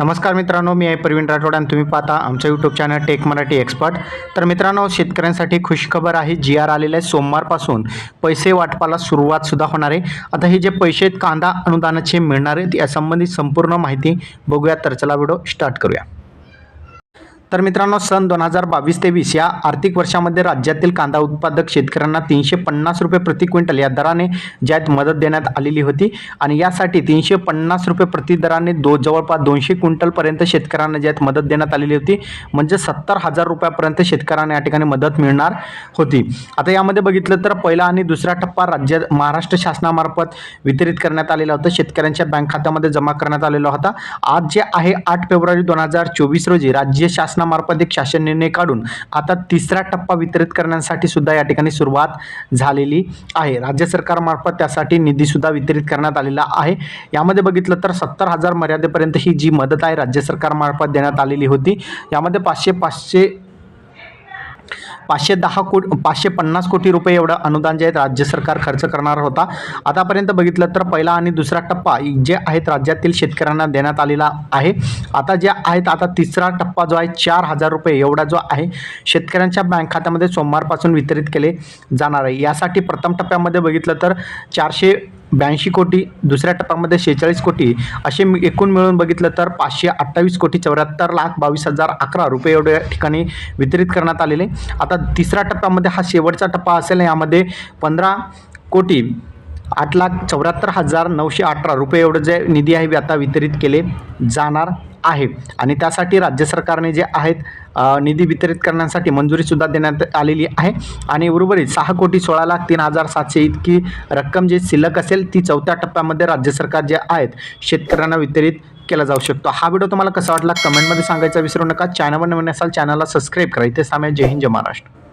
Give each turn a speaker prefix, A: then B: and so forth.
A: नमस्कार मित्रांनो मी आहे प्रवीण राठोड आणि तुम्ही पाहता आमचं YouTube channel tech Marathi expert तर मित्रांनो शेतकऱ्यांसाठी खुशखबर आहे जी आर आलेलं आहे. सोमवारपासून पैसे वाटपाला सुरुवातसुद्धा होणार आहे. आता हे जे पैसे आहेत कांदा अनुदानाचे मिळणार आहेत यासंबंधी संपूर्ण माहिती बघूया. तर चला व्हिडिओ स्टार्ट करूया. तर मित्रांनो सन दोन हजार बावीस तेवीस या आर्थिक वर्षामध्ये राज्यातील कांदा उत्पादक शेतकऱ्यांना तीनशे पन्नास रुपये प्रति क्विंटल या दराने ज्यात मदत देण्यात आलेली होती. आणि यासाठी तीनशे पन्नास रुपये प्रति दराने दो जवळपास दोनशे क्विंटलपर्यंत शेतकऱ्यांना ज्यात मदत देण्यात आलेली होती. म्हणजे सत्तर हजार रुपयापर्यंत शेतकऱ्यांना या ठिकाणी मदत मिळणार होती. आता यामध्ये बघितलं तर पहिला आणि दुसरा टप्पा राज्य महाराष्ट्र शासनामार्फत वितरित करण्यात आलेला होता. शेतकऱ्यांच्या बँक खात्यामध्ये जमा करण्यात आलेला होता. आज जे आहे आठ फेब्रुवारी दोन हजार चोवीस रोजी राज्य शासनामार्फत एक शासन निर्णय काढून आता तिसरा टप्पा वितरित करण्यासाठी सुद्धा या ठिकाणी सुरुवात झालेली आहे. राज्य सरकारमार्फत त्यासाठी निधीसुद्धा वितरित करण्यात आलेला आहे. यामध्ये बघितलं तर सत्तर हजार मर्यादेपर्यंत ही जी मदत आहे राज्य सरकारमार्फत देण्यात आलेली होती. यामध्ये पाचशे पाचशे पाचशे दहा कोट पाचशे पन्नास कोटी रुपये एवढं अनुदान जे आहेत राज्य सरकार खर्च करणार होता. आतापर्यंत बघितलं तर पहिला आणि दुसरा टप्पा जे आहेत राज्यातील शेतकऱ्यांना देण्यात आलेला आहे. आता जे आहेत आता तिसरा टप्पा जो आहे चार हजार रुपये एवढा जो आहे शेतकऱ्यांच्या बँक खात्यामध्ये सोमवारपासून वितरित केले जाणार आहे. यासाठी प्रथम टप्प्यामध्ये बघितलं तर चारशे ब्याऐंशी कोटी दुसऱ्या टप्प्यामध्ये शेहेचाळीस कोटी असे एकूण मिळून बघितलं तर पाचशे अठ्ठावीस कोटी चौऱ्याहत्तर लाख बावीस हजार अकरा रुपये एवढ्या ठिकाणी वितरित करण्यात आलेले. आता तिसऱ्या टप्प्यामध्ये हा शेवटचा टप्पा असेल यामध्ये पंधरा कोटी आठ लाख चौऱ्याहत्तर हजार नऊशे अठरा रुपये एवढं जे निधी आहे आता वितरित केले जाणार आहे. आणि त्यासाठी राज्य सरकारने जे आहेत निधी वितरित करण्यासाठी मंजुरीसुद्धा देण्यात आलेली आहे. आणि उर्वरित सहा कोटी सोळा लाख तीन हजार सातशे इतकी रक्कम जी शिल्लक असेल ती चौथ्या टप्प्यामध्ये राज्य सरकार जे आहेत शेतकऱ्यांना वितरित केला जाऊ शकतो. हा व्हिडिओ तुम्हाला कसा वाटला कमेंटमध्ये सांगायचा विसरू नका. चॅनलवर नवीन असाल चॅनलला सबस्क्राईब करा. इथे साम्या जय हिंद जय महाराष्ट्र.